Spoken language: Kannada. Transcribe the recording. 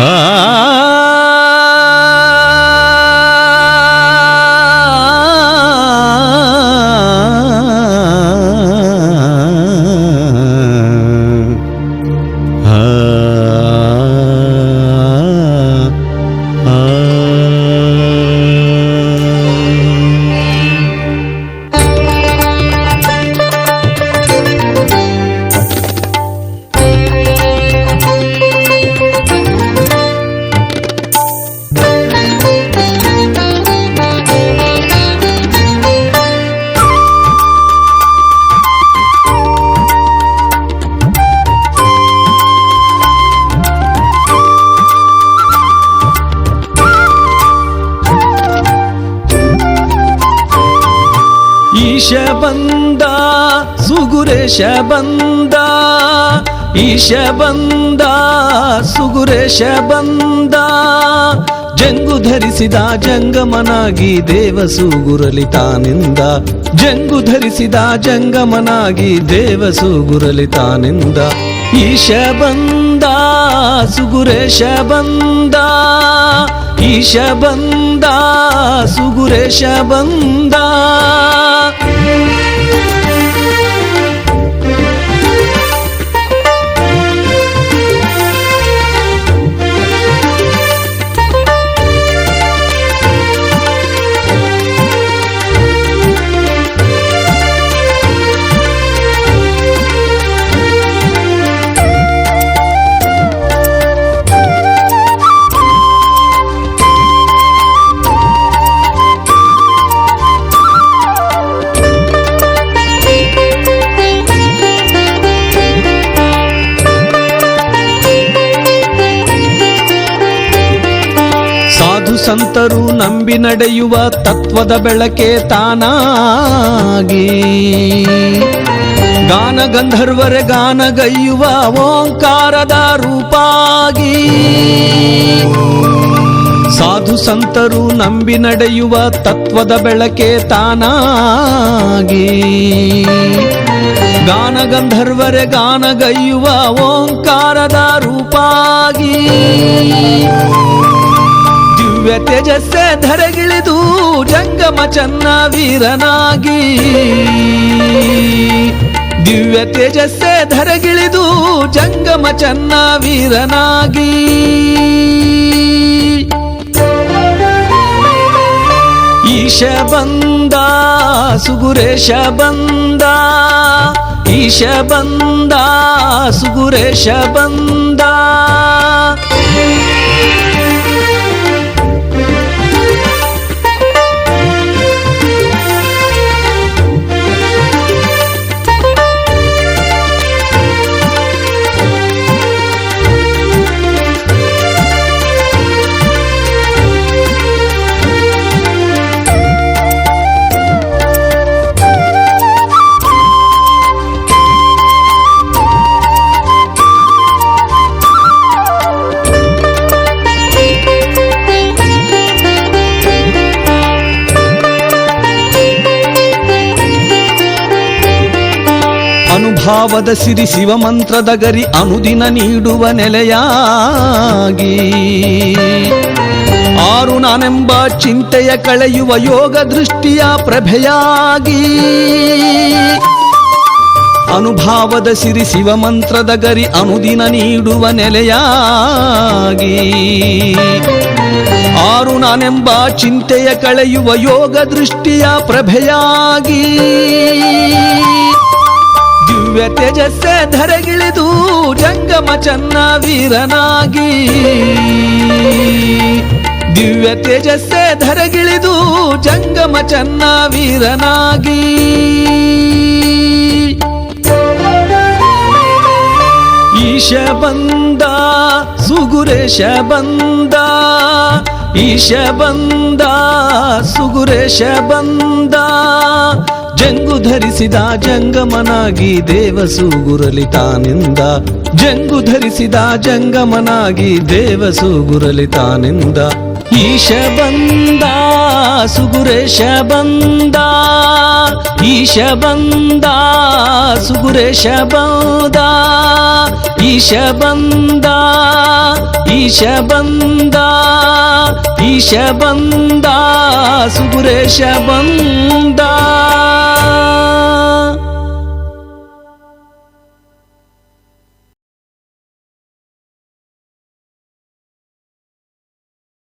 啊。ಈಶ ಬಂದ ಸುಗುರೇಶ ಬಂದ, ಈಶ ಬಂದ ಸುಗುರೇಶ ಬಂದ. ಜಂಗು ಧರಿಸಿದ ಜಂಗಮನಾಗಿ ದೇವ ಸುಗುರಲಿ ತಾನಿಂದ. ಜಂಗು ಧರಿಸಿದ ಜಂಗಮನಾಗಿ ದೇವ ಸುಗುರಲಿ ತಾನಿಂದ. ಈಶ ಬಂದ ಸುಗುರೇಶ ಬಂದ, ಈಶ ಬಂದ ಸುಗುರೇಶ ಬಂದ. ಸಂತರು ನಂಬಿ ನಡೆಯುವ ತತ್ವದ ಬೆಳಕೆ ತಾನಾಗಿ. ಗಾನ ಗಂಧರ್ವರೆ ಗಾನಗೈಯುವ ಓಂಕಾರದ ರೂಪಾಗಿ. ಸಾಧು ಸಂತರು ನಂಬಿ ನಡೆಯುವ ತತ್ವದ ಬೆಳಕೆ ತಾನಾಗಿ. ಗಾನ ಗಂಧರ್ವರೆ ಗಾನಗೈಯುವ ಓಂಕಾರದ ರೂಪಾಗಿ. ದಿವ್ಯ ತೇಜಸ್ಸೆ ಧರೆಗಿಳಿದು ಜಂಗಮ ಚನ್ನ ವೀರನಾಗಿ ದಿವ್ಯ ತೇಜಸ್ಸೆ ಧರೆಗಿಳಿದು ಜಂಗಮ ಚನ್ನ ವೀರನಾಗಿ ಈಶ ಬಂದ, ಸುಗುರೇಶ ಬಂದ, ಈಶ ಬಂದ, ಸುಗುರೇಶ ಬಂದ. ಅನುಭಾವದ ಸಿರಿ ಶಿವ ಮಂತ್ರದ ಗರಿ ಅನುದಿನ ನೀಡುವ ನೆಲೆಯಾಗಿ. ಆರು ನಾನೆಂಬ ಚಿಂತೆಯ ಕಳೆಯುವ ಯೋಗ ದೃಷ್ಟಿಯ ಪ್ರಭೆಯಾಗಿ. ಅನುಭಾವದ ಸಿರಿ ಶಿವ ಮಂತ್ರದ ಗರಿ ಅನುದಿನ ನೀಡುವ ನೆಲೆಯಾಗಿ. ಆರು ನಾನೆಂಬ ಚಿಂತೆಯ ಕಳೆಯುವ ಯೋಗ ದೃಷ್ಟಿಯ ಪ್ರಭೆಯಾಗಿ. ದಿವ್ಯ ತೇಜಸ್ಸೆ ಧರೆಗಿಳಿದು ಜಂಗಮ ಚನ್ನ ವೀರನಾಗಿ ದಿವ್ಯ ತೇಜಸ್ಸೆ ಧರೆಗಿಳಿದು ಜಂಗಮ ಚನ್ನ ವೀರನಾಗಿ ಈಶ ಬಂದ, ಸುಗುರೇಶ ಬಂದ, ಈಶ ಬಂದ, ಸುಗುರೇಶ ಬಂದ ಧರಿಸಿದ ಜಂಗಮನಾಗಿ ದೇವ ಸುಗುರಲಿ ತಾನಿಂದ. ಜಂಗು ಧರಿಸಿದ ಜಂಗಮನಾಗಿ ದೇವ ಸುಗುರಲಿ ತಾನಿಂದ. ಈಶ ಬಂದ, ಸುಗುರೇಶ ಬಂದ. ಈಶ ಬಂದ, ಸುಗುರೇಶ ಬಂದ. ಈಶ ಬಂದ ಈಶ ಬಂದ. ಈಶ ಬಂದ, ಸುಗುರೇಶ ಬಂದ.